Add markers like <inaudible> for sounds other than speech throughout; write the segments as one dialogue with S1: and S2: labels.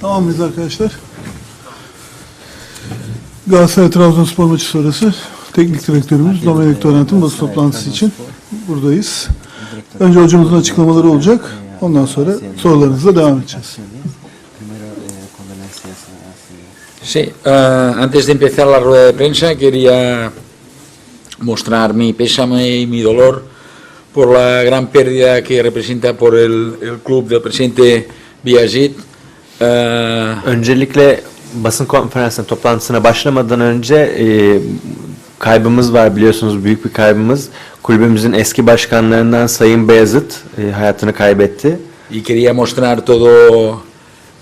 S1: Tamam mıyız arkadaşlar? Galatasaray Trabzonspor maçı sonrası teknik direktörümüz Domenik Torrent'in basın toplantısı için buradayız. Önce hocamızın açıklamaları olacak. Ondan sonra sorularınızla devam edeceğiz.
S2: Eh, su
S3: Sí, eh, antes de empezar la rueda de prensa quería mostrar mi pésame y mi dolor por la gran pérdida que representa por el, el club del presidente Villagit. Eh,
S2: Öncelikle basın konferansına toplantısına başlamadan önce e, kaybımız var biliyorsunuz büyük bir kaybımız. Kulübümüzün eski başkanlarından Sayın Beyazıt e, hayatını kaybetti.
S3: y quería mostrar todo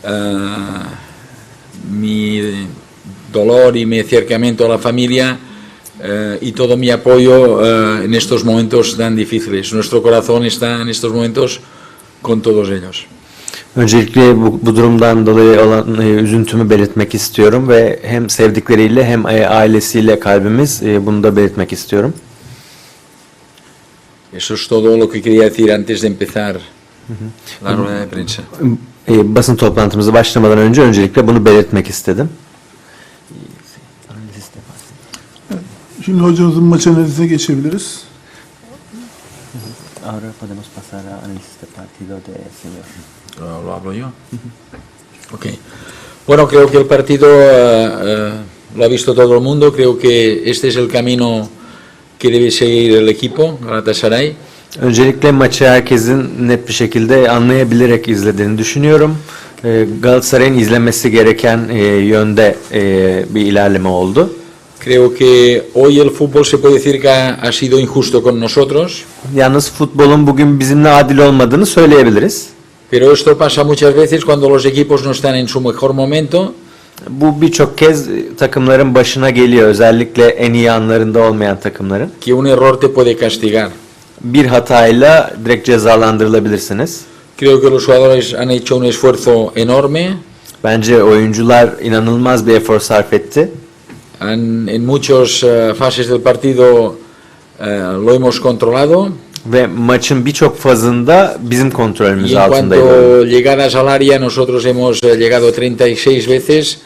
S3: eh, mi dolor y mi acercamiento a la familia eh, y todo mi apoyo eh, en estos momentos tan difíciles. Nuestro corazón está en estos momentos con todos ellos.
S2: Öncelikle bu, bu durumdan dolayı olan e, üzüntümü belirtmek istiyorum ve hem sevdikleriyle hem e, ailesiyle kalbimiz e, bunu da belirtmek istiyorum.
S3: Eso es todo lo que quería decir antes de empezar la rueda de prensa.
S2: E, basın toplantımıza başlamadan önce öncelikle bunu belirtmek istedim.
S1: Şimdi hocamızın maç analizine geçebiliriz.
S4: Ahora podemos pasar a análisis de partido de señor.
S3: ¿Lo, lo hablo yo? <laughs> Ok. Bueno, creo que el partido eh, eh, lo ha visto todo el mundo. Creo que este es el camino que debe seguir el equipo, Galatasaray.
S2: Öncelikle maçı herkesin net bir şekilde anlayabilerek izlediğini düşünüyorum. E, Galatasaray'ın izlemesi gereken e, yönde e, bir ilerleme oldu.
S3: Creo que hoy el fútbol se puede decir que ha, ha sido injusto con nosotros,
S2: Yalnız futbolun bugün bizimle adil olmadığını söyleyebiliriz.
S3: Pero esto pasa muchas veces cuando los equipos no están en su mejor momento
S2: Bu birçok kez e, takımların başına geliyor. Özellikle en iyi anlarında olmayan takımların.
S3: que un error te puede castigar.
S2: Bir hatayla direkt cezalandırılabilirsiniz.
S3: Creo que los jugadores han hecho un esfuerzo enorme,
S2: Bence oyuncular inanılmaz bir efor sarf etti.
S3: han, en muchas eh, fases del partido eh, lo hemos controlado
S2: Ve maçın birçok fazında bizim kontrolümüz
S3: y
S2: altındaydı.
S3: cuanto llegadas al área nosotros hemos eh, llegado 36 veces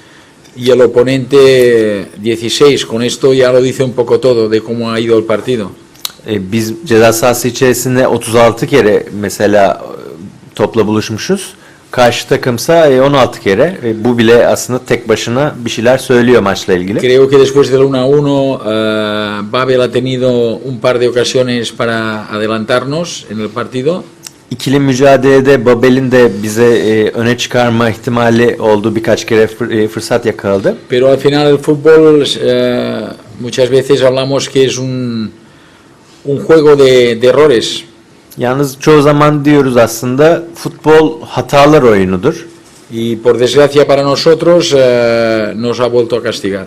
S3: y el oponente 16. Con esto ya lo dice un poco todo de cómo ha ido el partido.
S2: E, Biz ceza sahası içerisinde 36 kere mesela e, topla buluşmuşuz. Karşı takımsa e, 16 kere. E, Bu bile aslında tek başına bir şeyler söylüyor maçla ilgili.
S3: Creo que después del 1-1 eh, Babel ha tenido un par de ocasiones para adelantarnos en el partido.
S2: İkili mücadelede Babel'in de bize e, öne çıkarma ihtimali oldu. Birkaç kere fır- e, fırsat yakaladı.
S3: Pero al final el fútbol eh, muchas veces hablamos que es un, un juego de, de errores.
S2: Yalnız çoğu zaman diyoruz aslında futbol hatalar oyunudur.
S3: Y por desgracia para nosotros eh, nos ha vuelto a castigar.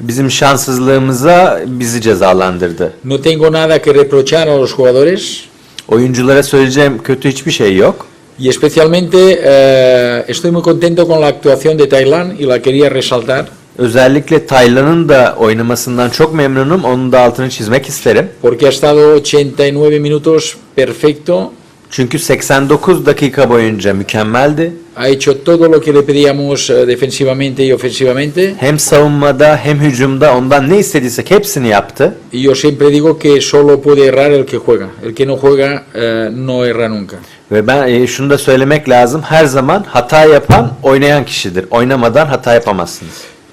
S2: Bizim şanssızlığımıza bizi cezalandırdı.
S3: No tengo nada que reprochar a los jugadores
S2: Oyunculara söyleyeceğim kötü hiçbir şey yok.
S3: y especialmente eh, estoy muy contento con la actuación de Tailand y la quería resaltar
S2: Özellikle Taylan'ın da oynamasından çok memnunum. Onun da altını çizmek isterim.
S3: porque ha estado 89 minutos perfecto,
S2: Çünkü 89 dakika boyunca mükemmeldi.
S3: ha hecho todo lo que le pedíamos eh, defensivamente y ofensivamente.
S2: Hem savunmada hem hücumda ondan ne istediysek hepsini yaptı.
S3: Y yo siempre digo que solo puede errar el que juega. El que no juega eh, no erra nunca.
S2: Ve ben e, şunu da söylemek lazım. Her zaman hata yapan oynayan kişidir. Oynamadan hata yapamazsınız.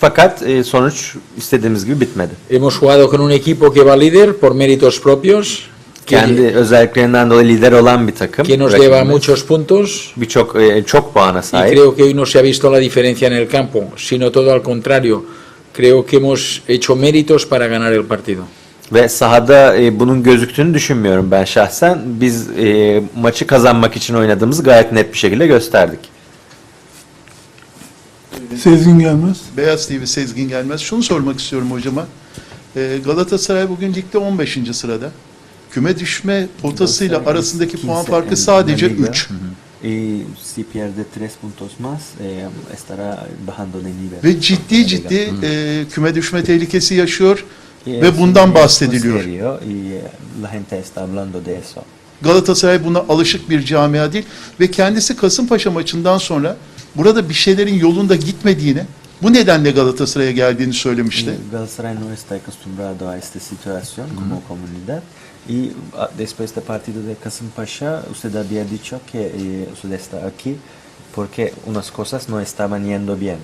S2: Fakat e, sonuç istediğimiz gibi bitmedi.
S3: Hemos jugado con un equipo que va líder por méritos propios, que,
S2: Kendi özelliklerinden dolayı lider olan bir takım.
S3: que nos lleva muchos puntos
S2: Birçok e, çok puana
S3: y
S2: sahip.
S3: creo que hoy no se ha visto la diferencia en el campo, sino todo al contrario. Creo que hemos hecho méritos para ganar el partido.
S2: Ve sahada e, bunun gözüktüğünü düşünmüyorum ben şahsen. Biz e, maçı kazanmak için oynadığımızı gayet net bir şekilde gösterdik.
S1: Sezgin Gelmez.
S5: Beyaz TV Sezgin Gelmez. Şunu sormak istiyorum hocama. Ee, Galatasaray bugün ligde 15. sırada. Küme düşme potasıyla arasındaki puan farkı sadece 3.
S4: Y si pierde tres puntos más, eh, estará bajando de nivel.
S5: Ve ciddi ciddi e, küme düşme tehlikesi yaşıyor
S4: Y
S5: ve
S4: es-
S5: bundan
S4: es
S5: bahsediliyor.
S4: serio y eh, la gente está hablando de eso.
S5: Galatasaray buna alışık bir camia değil ve kendisi Kasımpaşa maçından sonra burada bir şeylerin yolunda gitmediğini, bu nedenle Galatasaray'a geldiğini söylemişti.
S4: Y Galatasaray no está acostumbrado a esta situación como comunidad. Y ah, después del partido de Kasımpaşa, usted había dicho que eh, usted está aquí porque unas cosas no estaban yendo bien.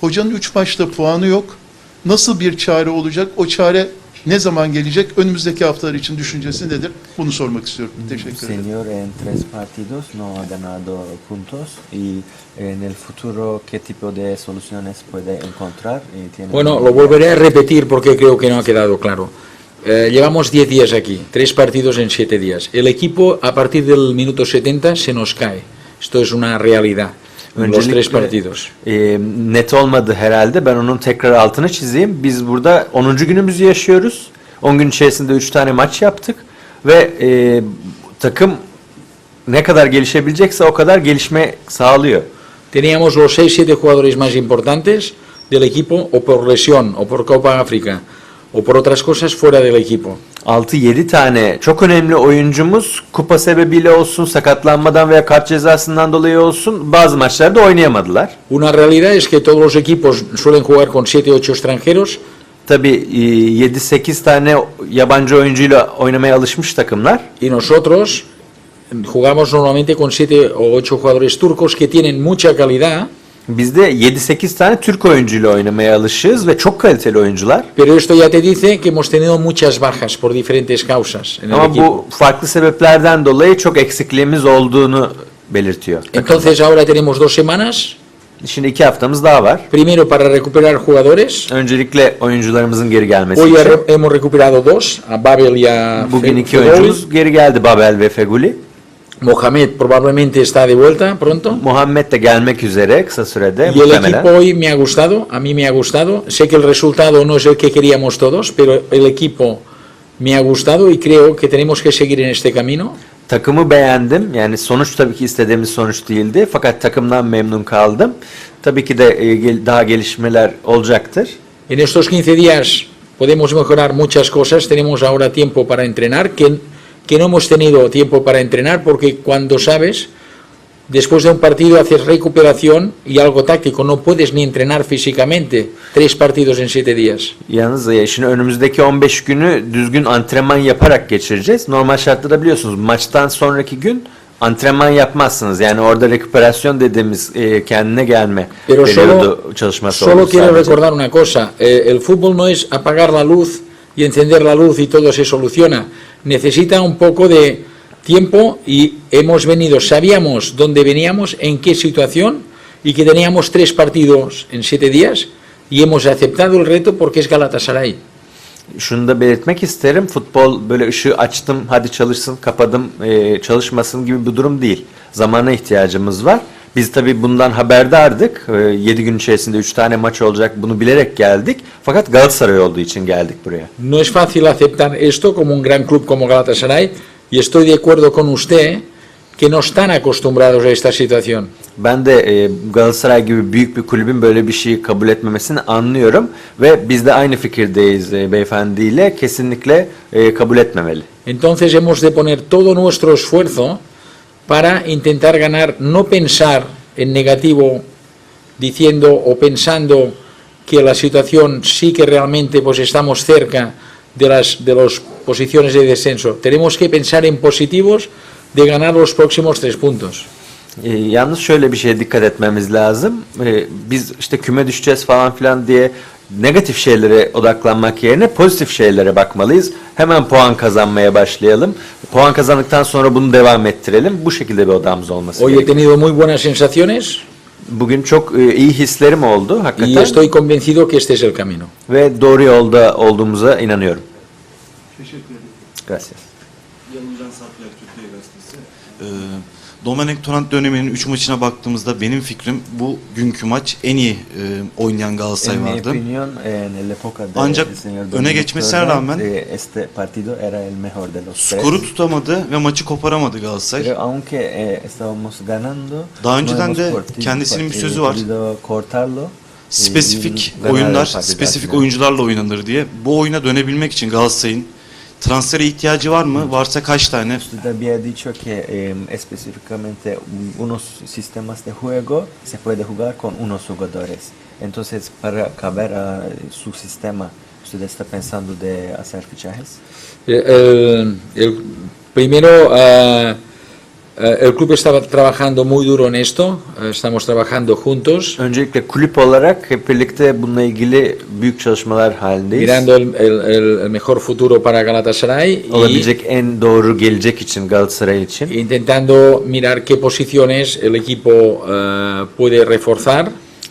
S5: Hocanın 3 maçta puanı yok. Nasıl bir çare olacak? O çare ne zaman gelecek? Önümüzdeki haftalar için düşüncesi nedir? Bunu sormak istiyorum. Teşekkür ederim.
S4: Señor, en tres partidos no ha ganado puntos y en el futuro qué tipo de soluciones puede encontrar.
S3: Bueno, lo volveré a repetir porque creo que no ha quedado claro. Eh, llevamos 10 días aquí, tres partidos en 7 días. El equipo a partir del minuto 70 se nos cae. Esto es una realidad. En Los tres
S2: Öncelikle,
S3: partidos.
S2: e, net olmadı herhalde. Ben onun tekrar altını çizeyim. Biz burada 10. günümüzü yaşıyoruz. 10 gün içerisinde 3 tane maç yaptık ve e, takım ne kadar gelişebilecekse o kadar gelişme sağlıyor.
S3: Teníamos los 6-7 jugadores más importantes del equipo o por lesión o por Copa África o por otras cosas fuera del equipo.
S2: 6-7 tane çok önemli oyuncumuz kupa sebebiyle olsun, sakatlanmadan veya kart cezasından dolayı olsun bazı maçlarda oynayamadılar.
S3: Una realidad es que todos los equipos suelen jugar con 7-8 extranjeros
S2: Tabii e, 7-8 tane yabancı oyuncuyla oynamaya alışmış takımlar.
S3: y nosotros jugamos normalmente con 7 o 8 jugadores turcos que tienen mucha calidad,
S2: Bizde 7-8 tane Türk oyuncuyla oynamaya alışığız ve çok kaliteli oyuncular.
S3: pero esto ya te dice que hemos tenido muchas bajas por diferentes causas en el
S2: Ama
S3: equipo.
S2: bu farklı sebeplerden dolayı çok eksikliğimiz olduğunu belirtiyor.
S3: Entonces ahora tenemos dos semanas,
S2: Şimdi iki haftamız daha var.
S3: primero para recuperar jugadores.
S2: Öncelikle oyuncularımızın geri gelmesi
S3: Hoy
S2: için.
S3: hemos recuperado dos, a Babel y a
S2: Bugün iki
S3: Fegoli.
S2: oyuncumuz geri geldi Babel ve Feguli.
S3: Mohamed probablemente está de vuelta pronto.
S2: Muhammed de gelmek üzere kısa sürede
S3: Y el equipo hoy me ha gustado, a mí me ha gustado. Sé que el resultado no es el que queríamos todos, pero el equipo me ha gustado y creo que tenemos que seguir en este camino.
S2: Takımı beğendim. Yani sonuç tabii ki istediğimiz sonuç değildi. Fakat takımdan memnun kaldım. Tabii ki de e, daha gelişmeler olacaktır.
S3: En estos 15 días podemos mejorar muchas cosas. Tenemos ahora tiempo para entrenar, que, que no hemos tenido tiempo para entrenar porque cuando sabes, después de un partido haces recuperación y algo táctico, no puedes ni entrenar físicamente tres partidos en siete días.
S2: Yalnız şimdi önümüzdeki 15 günü düzgün antrenman yaparak geçireceğiz. Normal şartlarda biliyorsunuz maçtan sonraki gün antrenman yapmazsınız. Yani orada reküperasyon dediğimiz e, kendine gelme
S3: Pero
S2: periyodu
S3: solo,
S2: çalışması
S3: solo
S2: olur
S3: quiero
S2: sadece.
S3: recordar una cosa, eh, el fútbol no es apagar la luz y encender la luz y todo se soluciona. Necesita un poco de tiempo y hemos venido, sabíamos dónde veníamos, en qué situación y que teníamos tres partidos en siete días y hemos aceptado el reto porque es Galatasaray.
S2: Şunu da belirtmek isterim. Futbol böyle ışığı açtım, hadi çalışsın, kapadım, çalışmasın gibi bir durum değil. Zamana ihtiyacımız var. Biz tabii bundan haberdardık. 7 gün içerisinde 3 tane maç olacak. Bunu bilerek geldik. Fakat Galatasaray olduğu için geldik buraya.
S3: No es fácil aceptar esto como un gran club como Galatasaray y estoy de acuerdo con usted que no están acostumbrados a esta situación.
S2: Ben de e, Galatasaray gibi büyük bir kulübün böyle bir şeyi kabul etmemesini anlıyorum ve biz de aynı fikirdeyiz e, beyefendiyle kesinlikle e, kabul etmemeli.
S3: Entonces hemos de poner todo nuestro esfuerzo para intentar ganar, no pensar en negativo diciendo o pensando que la situación sí que realmente pues estamos cerca de las de las posiciones de descenso. Tenemos que pensar en positivos de ganar los próximos tres puntos.
S2: E, yalnız şöyle bir şeye dikkat etmemiz lazım. E, biz işte küme düşeceğiz falan filan diye negatif şeylere odaklanmak yerine pozitif şeylere bakmalıyız. Hemen puan kazanmaya başlayalım. Puan kazandıktan sonra bunu devam ettirelim. Bu şekilde bir odamız olması
S3: Hoy he
S2: gerekiyor.
S3: tenido muy buenas sensaciones
S2: Bugün çok e, iyi hislerim oldu
S3: y
S2: hakikaten
S3: estoy convencido que este es el camino.
S2: ve doğru yolda olduğumuza inanıyorum.
S5: Teşekkür ederim.
S2: Gracias.
S6: Yanılcan Saplak Türkiye Gazetesi. Ee, Domenech Torrent döneminin 3 maçına baktığımızda benim fikrim bu günkü maç en iyi e, oynayan Galatasaray
S4: En
S6: vardı.
S4: época de
S6: Ancak öne geçmesine rağmen
S4: eh, este partido era el mejor de los.
S6: Skoru tutamadı ve maçı koparamadı Galatasaray.
S4: Pero aunque estábamos ganando,
S6: Daha önceden de kendisinin bir
S4: eh,
S6: sözü var.
S4: cortarlo.
S6: Spesifik
S2: ganar
S6: oyunlar, spesifik oyuncularla oynanır diye. Bu oyuna dönebilmek için Galatasaray'ın transfere ihtiyacı var mı? Varsa kaç tane?
S4: Usted había dicho que eh, específicamente unos sistemas de juego se puede jugar con unos jugadores. Entonces, para caber a su sistema, ¿usted está pensando de hacer fichajes?
S3: Eh, El, el- primero, eh, el club estaba trabajando muy duro en esto, eh, estamos trabajando juntos,
S2: Öncelikle kulüp olarak hep birlikte bununla ilgili büyük çalışmalar halindeyiz.
S3: mirando el, el- el- mejor futuro para Galatasaray y
S2: Olabilecek en doğru gelecek için Galatasaray için.
S3: intentando mirar qué posiciones el equipo eh, puede reforzar,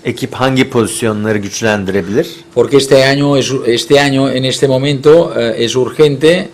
S2: Ekip hangi pozisyonları güçlendirebilir?
S3: porque este año, es, este año en este momento, eh, es urgente,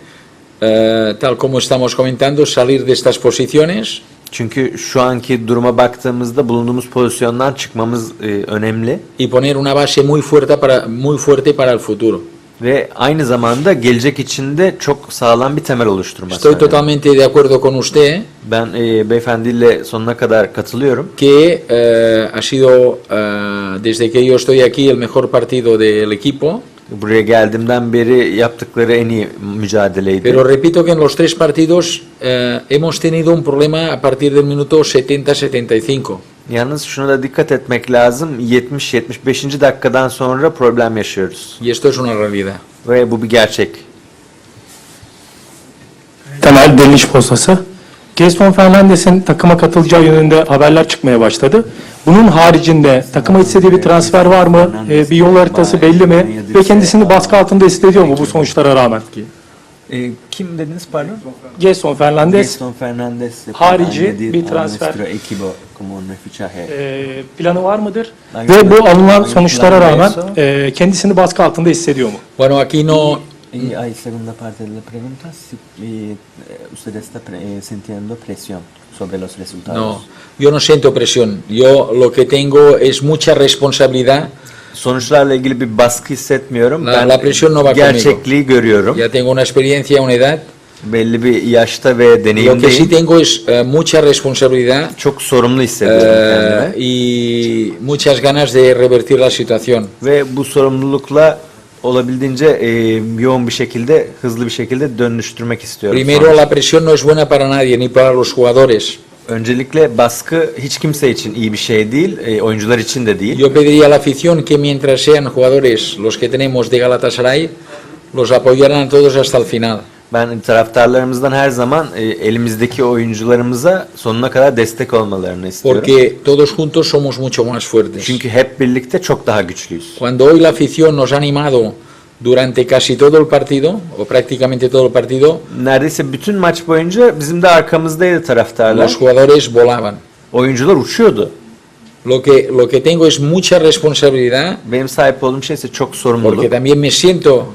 S3: eh, tal como estamos comentando, salir de estas posiciones.
S2: Çünkü şu anki duruma baktığımızda bulunduğumuz pozisyondan çıkmamız e, önemli
S3: y poner una base muy fuerte para muy fuerte para el futuro.
S2: ve aynı zamanda gelecek için de çok sağlam bir temel oluşturması.
S3: Estoy
S2: önemli.
S3: totalmente de acuerdo con usted
S2: Ben e, beyefendiyle sonuna kadar katılıyorum.
S3: que eh, ha sido eh, desde que yo estoy aquí el mejor partido del equipo,
S2: Buraya geldiğimden beri yaptıkları en iyi mücadeleydi.
S3: pero repito que en los tres partidos eh, hemos tenido un problema a partir del minuto 70-75.
S2: Yalnız şuna da dikkat etmek lazım. 70-75. dakikadan sonra problem yaşıyoruz.
S3: Y esto es una realidad.
S2: Ve bu bir gerçek.
S7: Temel diriliş postası. Gaston Fernandes'in takıma katılacağı yönünde haberler çıkmaya başladı. Bunun haricinde takıma istediği bir transfer var mı? Ee, bir yol haritası belli mi? Ve kendisini baskı altında hissediyor mu bu sonuçlara rağmen?
S4: Eh, ¿Quién dediniz, pardon?
S7: Gaston Fernandes
S4: Gaston Fernandez se
S7: Harici bir transfer. e, planı var mıdır? Ve bu alınan sonuçlara rağmen e, kendisini baskı altında hissediyor mu?
S3: Bueno, aquí no,
S4: Y hay segunda parte de la pregunta, si eh, usted está pre- eh, sintiendo presión sobre los resultados.
S3: no, yo no siento presión. Yo lo que tengo es mucha responsabilidad.
S2: Sonuçlarla ilgili bir baskı hissetmiyorum.
S3: La-
S2: ben
S3: la presión no va
S2: gerçekliği görüyorum.
S3: Ya tengo una experiencia, una edad.
S2: Belli bir yaşta ve
S3: Lo que sí
S2: deneyimdeyim.
S3: tengo es eh, mucha responsabilidad
S2: Çok sorumlu hissediyorum
S3: eh,
S2: kendimi.
S3: y muchas ganas de revertir la situación.
S2: Ve bu sorumlulukla olabildiğince e, yoğun bir şekilde, hızlı bir şekilde dönüştürmek istiyorum.
S3: Primero, la presión no es buena para nadie, ni para los jugadores.
S2: Öncelikle baskı hiç kimse için iyi bir şey değil, e, oyuncular için de değil.
S3: Yo pediría a la afición que mientras sean jugadores los que tenemos de Galatasaray, los apoyaran a todos hasta el final.
S2: Ben taraftarlarımızdan her zaman e, elimizdeki oyuncularımıza sonuna kadar destek olmalarını istiyorum.
S3: Porque todos juntos somos mucho más fuertes.
S2: Çünkü hep birlikte çok daha güçlüyüz.
S3: Cuando hoy la afición nos ha animado durante casi todo el partido, o prácticamente todo el partido,
S2: Neredeyse bütün maç boyunca bizim de arkamızdaydı taraftarlar.
S3: los jugadores volaban.
S2: Oyuncular uçuyordu.
S3: Lo que, lo que tengo es mucha responsabilidad
S2: Benim sahip olduğum şey ise çok
S3: porque
S2: sorumluluk.
S3: también me siento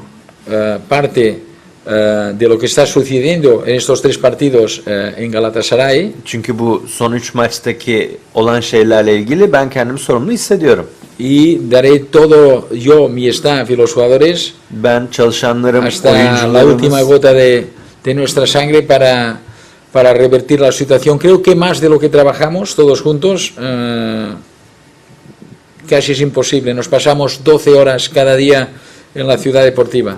S3: eh, parte eh, de lo que está sucediendo en estos tres partidos eh, en Galatasaray
S2: Çünkü bu son 3 maçtaki olan şeylerle ilgili ben kendimi sorumlu hissediyorum.
S3: y daré todo yo, mi staff y los jugadores
S2: Ben çalışanlarım,
S3: hasta la última gota de, de nuestra sangre para, para revertir la situación. Creo que más de lo que trabajamos todos juntos eh, casi es imposible. Nos pasamos 12 horas cada día en la ciudad deportiva.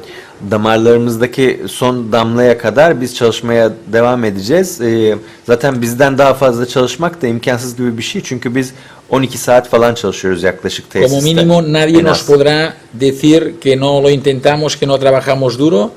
S2: damarlarımızdaki son damlaya kadar biz çalışmaya devam edeceğiz. Ee, zaten bizden daha fazla çalışmak da imkansız gibi bir şey. Çünkü biz 12 saat falan çalışıyoruz yaklaşık tesiste.
S3: Como mínimo nadie nos podrá decir que no lo intentamos, que no trabajamos duro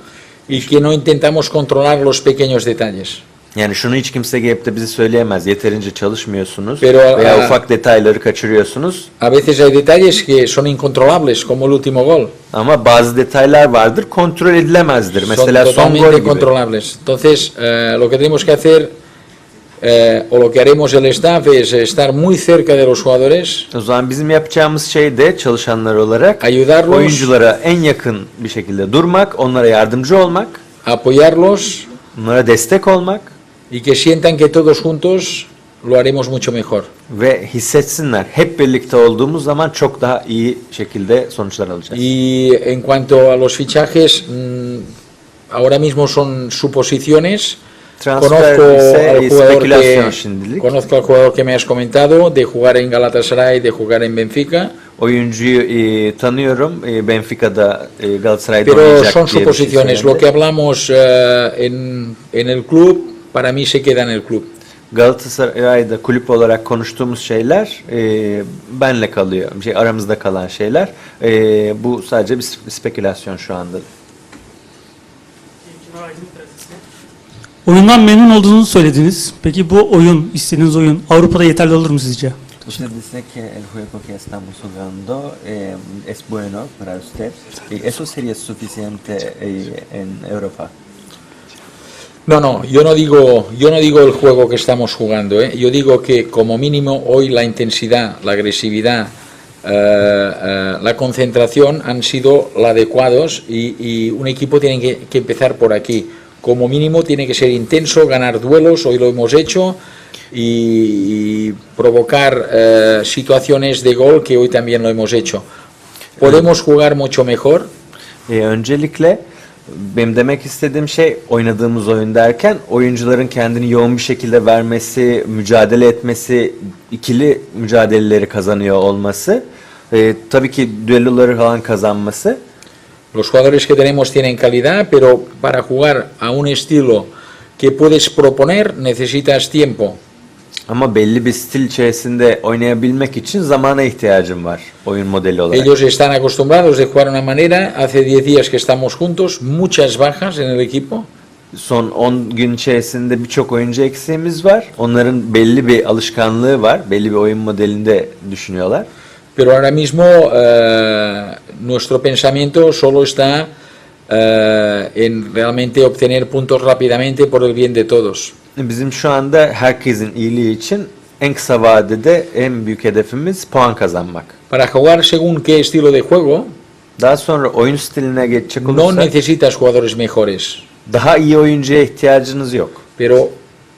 S3: y que no intentamos controlar los pequeños detalles.
S2: Yani şunu hiç kimse gelip de bize söyleyemez. Yeterince çalışmıyorsunuz
S3: Pero,
S2: veya
S3: ah,
S2: ufak detayları kaçırıyorsunuz.
S3: A veces hay detalles que son incontrolables, como el último gol.
S2: Ama bazı detaylar vardır kontrol edilemezdir.
S3: Son
S2: Mesela son gol gibi.
S3: incontrolables. Entonces, eh, lo que tenemos que hacer, eh, o lo que haremos el staff, es estar muy cerca de los jugadores,
S2: O zaman bizim yapacağımız şey de çalışanlar olarak
S3: Ayudarlos.
S2: oyunculara en yakın bir şekilde durmak, onlara yardımcı olmak,
S3: apoyarlos
S2: onlara destek olmak
S3: y que sientan que todos juntos lo haremos mucho mejor.
S2: Ve hissetsinler. Hep birlikte olduğumuz zaman çok daha iyi şekilde sonuçlar alacağız.
S3: Y en cuanto a los fichajes, mm, ahora mismo son suposiciones.
S2: Transfer
S3: Conozco al, jugador que, conozco al jugador que me has comentado, de jugar en Galatasaray, de jugar en Benfica,
S2: Oyuncuyu e, tanıyorum. E, Benfica'da e, Galatasaray'da
S3: pero son suposiciones. Lo que hablamos eh, en, en el club, para mí se queda en el club.
S2: Galatasaray'da kulüp olarak konuştuğumuz şeyler e, benle kalıyor. Şey aramızda kalan şeyler. E, bu sadece bir sp- spekülasyon şu anda.
S8: Oyundan memnun olduğunuzu söylediniz. Peki bu oyun, istediğiniz oyun Avrupa'da yeterli olur mu sizce?
S4: Usted dice que el juego que estamos jugando eh, es bueno para usted y eso sería suficiente eh, en Europa.
S3: No, no, yo no digo, yo no digo el juego que estamos jugando, ¿eh? yo digo que como mínimo hoy la intensidad, la agresividad, eh, eh, la concentración han sido la adecuados y, y un equipo tiene que, que empezar por aquí. Como mínimo tiene que ser intenso, ganar duelos, hoy lo hemos hecho, y, y provocar eh, situaciones de gol que hoy también lo hemos hecho. Podemos jugar mucho mejor,
S2: benim demek istediğim şey oynadığımız oyun derken oyuncuların kendini yoğun bir şekilde vermesi, mücadele etmesi, ikili mücadeleleri kazanıyor olması, e, tabii ki düelloları falan kazanması.
S3: Los jugadores que tenemos tienen calidad, pero para jugar a un estilo que puedes proponer necesitas tiempo.
S2: Ama belli bir stil içerisinde oynayabilmek için zamana ihtiyacım var oyun modeli olarak.
S3: Ellos están acostumbrados de jugar una manera, hace 10 días que estamos juntos, muchas bajas en el equipo,
S2: Son 10 gün içerisinde birçok oyuncu eksiğimiz var. Onların belli bir alışkanlığı var. Belli bir oyun modelinde düşünüyorlar.
S3: pero ahora mismo eh, nuestro pensamiento solo está eh, en realmente obtener puntos rápidamente por el bien de todos.
S2: Bizim şu anda herkesin iyiliği için en kısa vadede en büyük hedefimiz puan kazanmak.
S3: Para jugar según qué estilo de juego,
S2: Daha sonra oyun stiline geçecek
S3: no
S2: olursak
S3: necesitas jugadores mejores,
S2: daha iyi oyuncuya ihtiyacınız yok.
S3: pero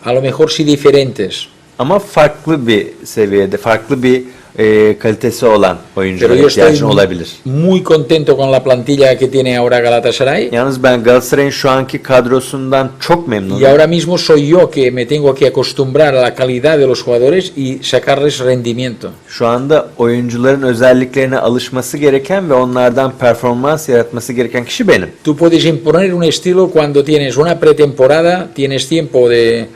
S3: a lo mejor sí diferentes.
S2: Ama farklı bir seviyede, farklı bir e, kalitesi olan
S3: Pero
S2: oyunculara
S3: yo estoy
S2: ihtiyacın olabilir.
S3: muy contento con la plantilla que tiene ahora Galatasaray
S2: Yalnız ben Galatasaray'ın şu anki kadrosundan çok memnunum.
S3: y ahora mismo soy yo que me tengo que acostumbrar a la calidad de los jugadores y sacarles rendimiento.
S2: Şu anda oyuncuların özelliklerine alışması gereken ve onlardan performans yaratması gereken kişi benim.
S3: Tú puedes imponer un estilo cuando tienes una pretemporada, tienes tiempo de,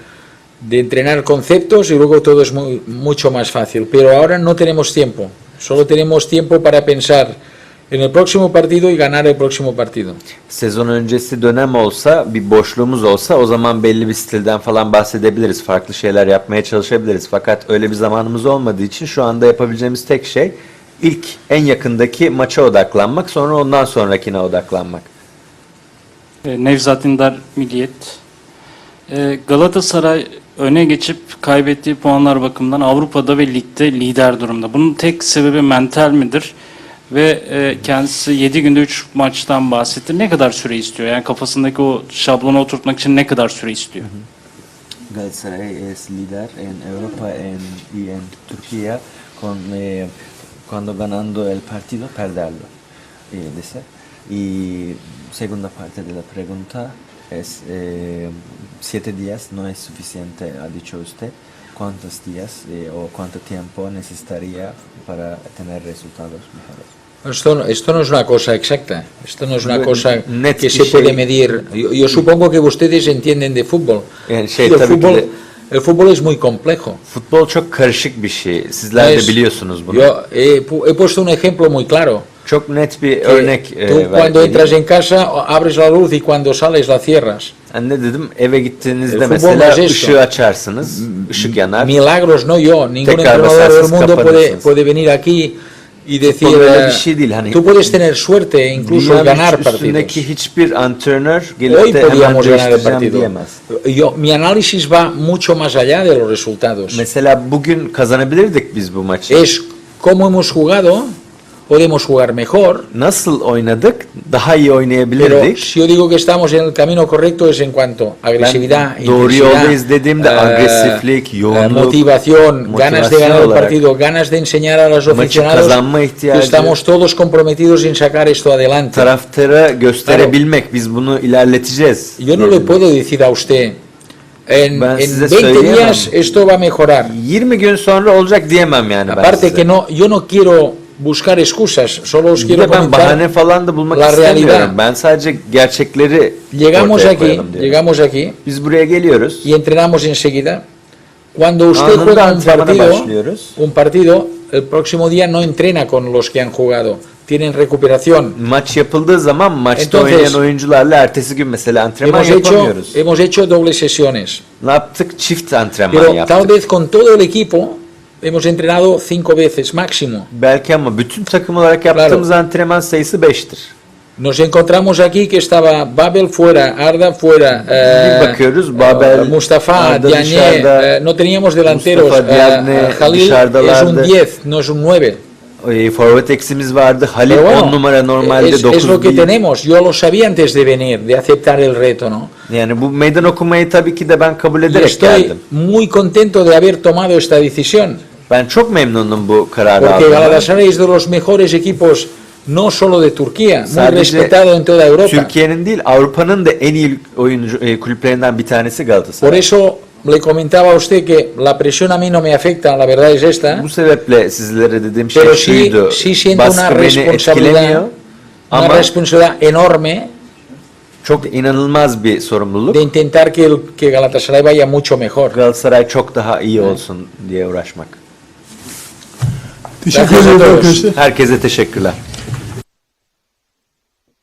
S3: de entrenar conceptos y luego todo es muy- mucho más fácil. Pero ahora no tenemos tiempo, solo tenemos tiempo para pensar en el próximo partido y ganar el próximo partido.
S2: Sezon öncesi dönem olsa, bir boşluğumuz olsa o zaman belli bir stilden falan bahsedebiliriz. Farklı şeyler yapmaya çalışabiliriz. Fakat öyle bir zamanımız olmadığı için şu anda yapabileceğimiz tek şey ilk en yakındaki maça odaklanmak, sonra ondan sonrakine odaklanmak.
S8: Nevzat Dindar Milliyet. E, Galatasaray öne geçip kaybettiği puanlar bakımından Avrupa'da ve ligde lider durumda. Bunun tek sebebi mental midir? Ve e, kendisi 7 günde 3 maçtan bahsetti. Ne kadar süre istiyor? Yani kafasındaki o şablonu oturtmak için ne kadar süre istiyor?
S4: Galatasaray es líder en Europa en, y en Turquía con, eh, cuando ganando el partido perderlo, eh, dice. Y segunda parte de la pregunta es eh, siete días no es suficiente, ha dicho usted. ¿Cuántos días eh, o cuánto tiempo necesitaría para tener resultados mejores?
S3: Esto, esto no es una cosa exacta, esto no es una cosa que se puede medir. Yo, yo supongo que ustedes entienden de fútbol.
S2: Yani şey
S3: Y el,
S2: tabii ki
S3: fútbol el fútbol es muy complejo.
S2: futbol çok karışık bir şey. Sizler de
S3: Es-
S2: biliyorsunuz bunu.
S3: Yo he puesto un ejemplo muy claro.
S2: Çok net bir
S3: que
S2: örnek e,
S3: tú
S2: ver-
S3: cuando
S2: vereyim.
S3: entras en casa abres la luz y cuando sales la cierras.
S2: Yani ne dedim? Eve gittiğinizde
S3: El
S2: mesela ışığı açarsınız, ışık yanar.
S3: Milagros no yo, ningún entrenador del mundo puede, puede venir aquí y decir, eh,
S2: bir şey değil. Hani
S3: tú puedes tener suerte e incluso ganar partidos.
S2: hiçbir antrenör gelip
S3: Hoy
S2: de hemen
S3: podíamos ganar el
S2: değiştireceğim
S3: partido.
S2: diyemez.
S3: Yo, mi análisis va mucho más allá de los resultados.
S2: Mesela bugün kazanabilirdik biz bu maçı.
S3: Es cómo hemos jugado podemos jugar mejor,
S2: Nasıl oynadık? Daha iyi
S3: pero si yo digo que estamos en el camino correcto es en cuanto a agresividad,
S2: Ben doğru
S3: intensidad,
S2: yoldayız dediğimde
S3: eh,
S2: agresiflik,
S3: eh,
S2: yoğunluk,
S3: motivación, ganas de ganar el partido, ganas de enseñar a los aficionados que estamos todos comprometidos en sacar esto adelante.
S2: taraftara gösterebilmek. Biz bunu ilerleteceğiz.
S3: Yo no le puedo decir a usted, en,
S2: Ben
S3: en
S2: size
S3: 20
S2: söyleyemem.
S3: días esto va a mejorar.
S2: 20 gün sonra olacak diyemem yani ben
S3: Aparte
S2: size.
S3: que no, yo no quiero buscar excusas, solo os quiero
S2: de ben
S3: comentar.
S2: bahane falan da bulmak
S3: la
S2: istemiyorum.
S3: realidad.
S2: Ben sadece gerçekleri
S3: Llegamos aquí, llegamos aquí
S2: Biz buraya geliyoruz.
S3: y entrenamos enseguida. Cuando usted
S2: Anında
S3: juega un partido,
S2: başlıyoruz.
S3: un partido, el próximo día no entrena con los que han jugado, tienen recuperación.
S2: Maç yapıldığı zaman maçta
S3: Entonces,
S2: oynayan oyuncularla ertesi gün mesela antrenman
S3: Hemos hecho,
S2: yapamıyoruz.
S3: hemos hecho dobles sesiones,
S2: Ne yaptık? Çift antrenman
S3: pero tal
S2: yaptık.
S3: vez con todo el equipo hemos entrenado cinco veces máximo.
S2: Belki ama bütün takım olarak yaptığımız antrenman sayısı 5'tir.
S3: Nos encontramos aquí que estaba Babel fuera, Arda fuera, eh,
S2: bakıyoruz, Babel,
S3: eh, Mustafa,
S2: Arda
S3: Diagne,
S2: dışarıda,
S3: eh, no teníamos delanteros,
S2: Mustafa,
S3: eh,
S2: Diagne
S3: eh, Halil es un 10, no es un 9.
S2: E, forvet eksimiz vardı. Halil
S3: Pero
S2: 10
S3: bueno,
S2: numara normalde
S3: es,
S2: 9
S3: es lo que
S2: değil.
S3: tenemos, yo lo sabía antes de venir, de aceptar el reto, ¿no?
S2: Yani bu meydan okumayı tabii ki de ben kabul ederek
S3: estoy
S2: geldim.
S3: muy contento de haber tomado esta decisión,
S2: Ben çok memnunum bu kararı
S3: porque. Galatasaray es de los mejores equipos, no solo de Turquía, muy
S2: Sadece
S3: respetado en toda Europa.
S2: Türkiye'nin değil Avrupa'nın da en iyi oyuncu e, kulüplerinden bir tanesi
S3: Por
S2: Galatasaray.
S3: eso le comentaba a usted que la presión a mí no me afecta, la verdad es esta.
S2: Bu sebeple sizlere dediğim şey
S3: Pero sí,
S2: şuydu.
S3: sí siento una
S2: Baskı beni etkilemiyor
S3: responsabilidad, una
S2: ama
S3: responsabilidad enorme
S2: çok inanılmaz bir sorumluluk.
S3: de intentar que, el- que Galatasaray vaya mucho mejor.
S2: Galatasaray çok daha iyi olsun diye uğraşmak.
S1: Teşekkür ederim arkadaşlar.
S2: Herkese teşekkürler.